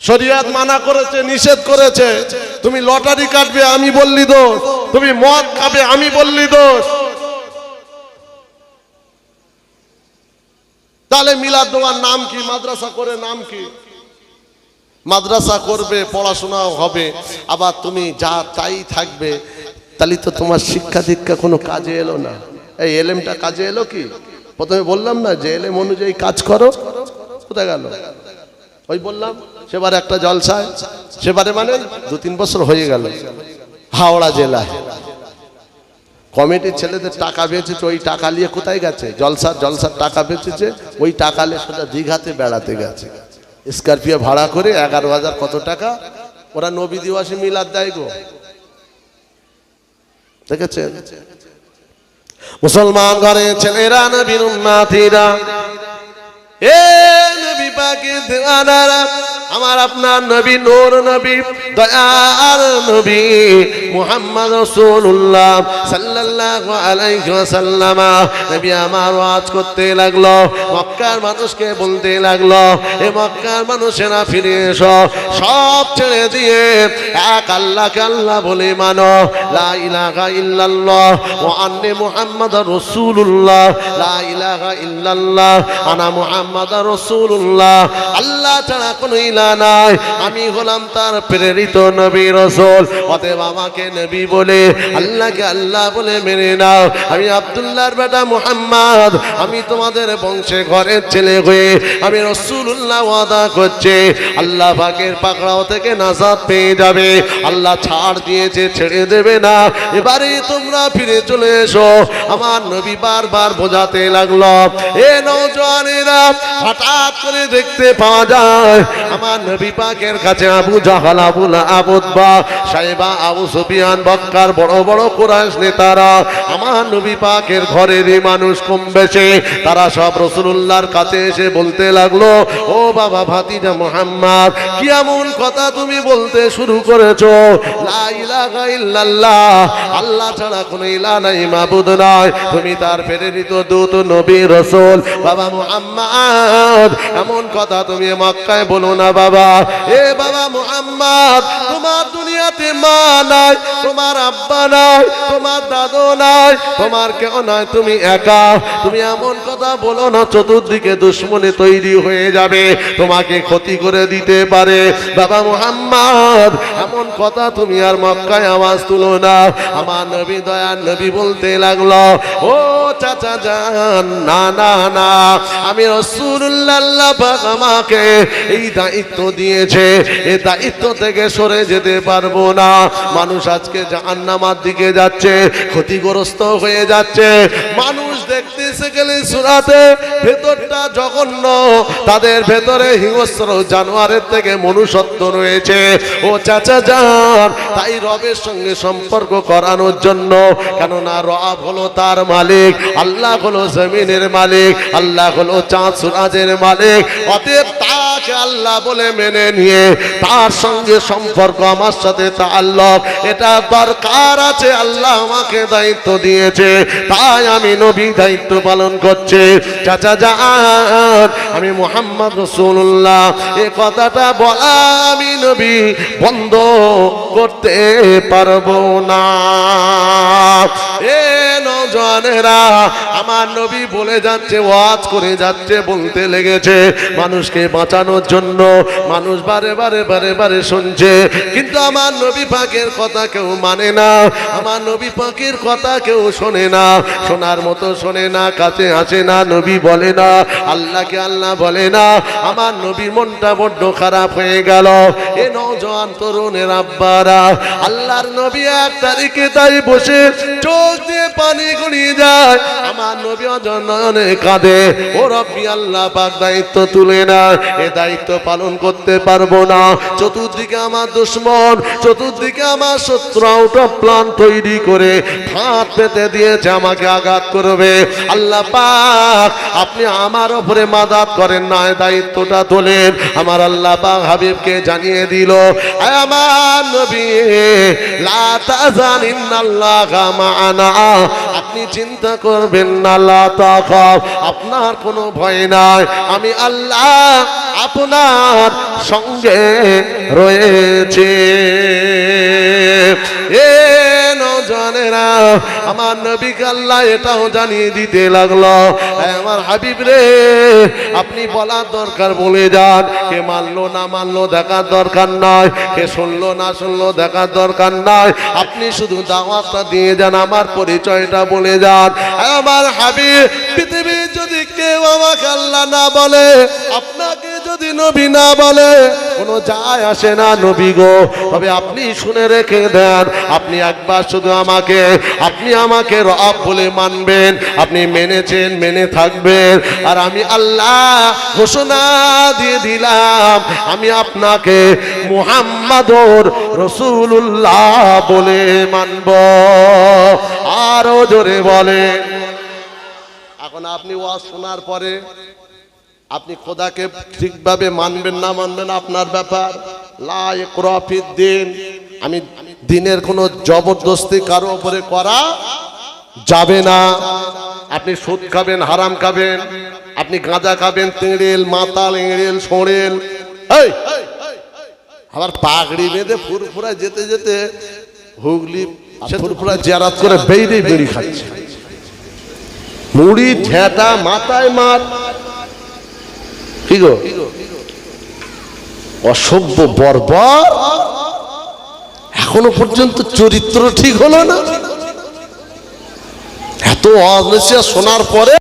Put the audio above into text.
শরিয়াত মানা করেছে, নিষেধ করেছে। তুমি লটারি কাটবে, আমি বললি দোষ। তুমি মদ খাবে, আমি বললি দোষ। তাহলে মিলাদ দেওয়ার নাম কি? মাদ্রাসা করে নাম কি? মাদ্রাসা করবে, পড়াশোনাও হবে। আবার তুমি যা তাই থাকবে, তাহলে তো তোমার শিক্ষা দীক্ষা কোনো কাজে এলো না। এই এলেমটা কাজে এলো কি? প্রথমে বললাম না যে এলেম অনুযায়ী কাজ করো। কোথায় গেল? ওই বললাম, সেবারে একটা জলসায়। সেবারে মানে দু তিন বছর হয়ে গেল, হাওড়া জেলায়। কমিটির ছেলেদের টাকা বেঁচেছে, ওই টাকা নিয়ে কোথায় গেছে? জলসার জলসার টাকা বেঁচেছে, ওই টাকা নিয়ে সেটা দীঘাতে বেড়াতে গেছে। স্করপিও ভাড়া করে এগারো হাজার কত টাকা? ওরা নবী দিবসে মিলাদ দেয় গো। দেখেছেন? মুসলমান ঘরে ছেলেরা, নবীর উন্নাথীরা এ নবী পাকে দেওয়ানারা আমার আপনার নবী, নূর নবী দয়ার নবী মুহাম্মদ রাসূলুল্লাহ সাল্লাল্লাহু আলাইহি ওয়াসাল্লাম। নবী আমার ওয়াজ করতে লাগল, মক্কার মানুষকে বলতে লাগল, এ মক্কার মানুষেরা ফিরে এসো, সব ছেড়ে দিয়ে এক আল্লাহকে আল্লাহ বলে মানো, লা ইলাহা ইল্লাল্লাহ ওয়া আন্নি রাসূলুল্লাহ, লা ইলাহা ইল্লাল্লাহ, আনা মুহাম্মাদার রাসূলুল্লাহ। আল্লাহ ছাড়া কোনো ইলাহ নাই। আমি হলাম তার প্রেরিত নবী রাসূল। অতএব আমাকে নবী বলে, আল্লাহকে আল্লাহ বলে মেনে নাও। আমি আব্দুল্লাহর বেটা মুহাম্মদ। আমি তোমাদের বংশে ঘরের ছেলে হয়ে আমি রাসূলুল্লাহ ওয়াদা করছে। আল্লাহ পাকের পাকড়াও থেকে নাজাত পেয়ে যাবে। আল্লাহ ছাড় দিয়েছে, ছেড়ে দেবে না। এবারে তোমরা ফিরে চলে এসো। আমার নবী বারবার বোঝাতে লাগল, এ নৌজওয়ানেরা হঠাৎ করে দেখতে পাওয়া যায়, আমার নবী পাকের কাছে আবু জাহাল আবুল আবুদবা সাহেবা আবু সুফিয়ান, বক্কার, বড় বড় কুরাইশ নেতারা, আমার নবী পাকের ঘরেরই মানুষ কম বেশি। তারা সব রসুল্লাহর কাছে এসে বলতে লাগল, ও বাবা ভাতিজা মোহাম্মদ, কি এমন কথা তুমি বলতে শুরু করেছ? ইল্লাল্লাহ, আল্লাহ ছাড়া কোনো ইলা নাই, মাবুদ নাই। তুমি তার প্রেরিত দূত, নবী, রসুল, বাবা মুহাম্মদ, এমন কথা তুমি মক্কায় বলো না বাবা। এ বাবা মোহাম্মদ তোমার দুনিয়াতে মা নাই, তোমার আব্বা নাই, তোমার দাদু নাই, তোমার কেউ নাই, তুমি একা। তুমি এমন কথা বলো না, চতুর্দিকে দুশ্মনে তৈরি হয়ে যাবে, তোমাকে ক্ষতি করে দিতে পারে। বাবা মুহাম্মদ, এমন কথা তুমি আর মক্কায় আওয়াজ তুলো না। আমার নবী দয়ার নবী বলতে লাগল, ও চাচা যান না না না, আমি রসুল্লাহ আমাকে এই দায়িত্ব দিয়েছে। এই দায়িত্ব থেকে সরে যেতে পারব না। মানুষ আজকে জাহান্নামার দিকে যাচ্ছে, ক্ষতিগ্রস্ত হয়ে যাচ্ছে। মানুষ দেখতেছে গেলে সুরাতে ভেতরটা জঘন্য। তাদের ভেতরে হিংস্র জানোয়ারের থেকে মনুষ্যত্ব রয়েছে। ও চাচা যান, তাই রবের সঙ্গে সম্পর্ক করানোর জন্য। কেননা রব হলো তার মালিক, আল্লাহ হলো জমিনের মালিক, আল্লাহ হলো চাঁদ সুরাজের মালিক। অতএব তাকে আল্লাহ বলে মেনে নিয়ে তার সঙ্গে সম্পর্ক, আমার সাথে তাল্লক এটা দরকার আছে, আল্লাহ আমাকে দায়িত্ব দিয়েছে, তাই আমি নবী দায়িত্ব পালন করছে। চাচা যান আমি মোহাম্মদ রসুল্লাহ এ কথাটা বলা আমি নবী বন্ধ করতে পারব না। এ নজনেরা আমার নবী বলে যাচ্ছে, ওয়াজ করে যাচ্ছে, বলতে লেগেছে, মানুষকে বাঁচানোর জন্য মানুষ বারে বারে বারে বারে শুনছে। কিন্তু আমার নবী পাকের কথা কেউ মানে না, আমার নবী পাকের কথা কেউ শোনে না, শোনার মতো শোনে না, কাছে আসে না, নবী বলে না, আল্লাহকে আল্লাহ বলে না। আমার নবীর মনটা বড্ড খারাপ হয়ে গেল। এ নৌজওয়ান তরুণের আব্বারা, আল্লাহর নবী এক তারিখে তাই বসে চোখ দিয়ে পানি গড়িয়ে যায় আমার নবী অজনয়নে কাঁদে। ও রব্বি, আল্লাহ পাক দায়িত্ব তুলে না এ দায়িত্ব পালন করতে পারব না। চতুর্দিকে আমার দুশ্মন, চতুর্দিকে আমার শত্রু প্ল্যান তৈরি করে পেতে দিয়েছে, আমাকে আঘাত করবে। আল্লাহ পাক, আপনি আমার উপরে মাদাত করেন না দায়িত্বটা তোলেন। আমার আল্লাহ পাক হাবিবকে জানিয়ে দিল আমার নবী, লা তাজান ইন্নাল্লাহা আপনি চিন্তা করবেন না আপনার কোনো ভয় নাই। আমি আল্লাহ আপনার সঙ্গে রয়েছে। আমার নবীকে আল্লাহ এটাও জানিয়ে দিতে লাগল। আমার হাবিব রে, আপনি বলার দরকার বলে যান। কে মানলো না মানলো দেখার দরকার নয়, কে শুনলো না শুনলো দেখার দরকার নয়। আপনি শুধু দাওয়াতটা দিয়ে যান, আমার পরিচয়টা বলে যান। এ আমার হাবিব, পৃথিবীর যদি কেউ আমাকে আল্লাহ না বলে আপনাকে যদি নবী না বলে, কোনো যায় আসে না নবী গো। তবে আপনি শুনে রেখে দেন, আপনি একবার শুধু আমাকে, আপনি আমাকে রব বলে মানবেন, আপনি মেনেছেন, মেনে থাকবেন। আর আমি আল্লাহ ঘোষণা দিয়ে দিলাম, আমি আপনাকে মুহাম্মাদুর রসুল্লাহ বলে মানব। আরও জোরে বলেন। এখন আপনি ওয়াজ শোনার পরে আপনি খোদাকে ঠিকভাবে মানবেন না মানবেন আপনার ব্যাপার। লাফিদ দিন। আমি দিনের কোনো জবরদস্তি কারও উপরে করা যাবে না। আপনি সুদ খাবেন, হারাম খাবেন। আপনি গাঁজা খাবেন, তেঁড়েল, মাতাল এঁড়েল সোঁড়েল। এই! আবার পাগড়ি বেঁধে ফুরফুরা যেতে যেতে হুগলি ফুরফুরা জেরাত করে বেরিয়ে বেরিয়ে খাচ্ছে। মুড়ি ঝেঁটা মাথায় মার। অসভ্য বর্বর। এখনও পর্যন্ত চরিত্র ঠিক হলো না? এত অনেশিয়া শোনার পরে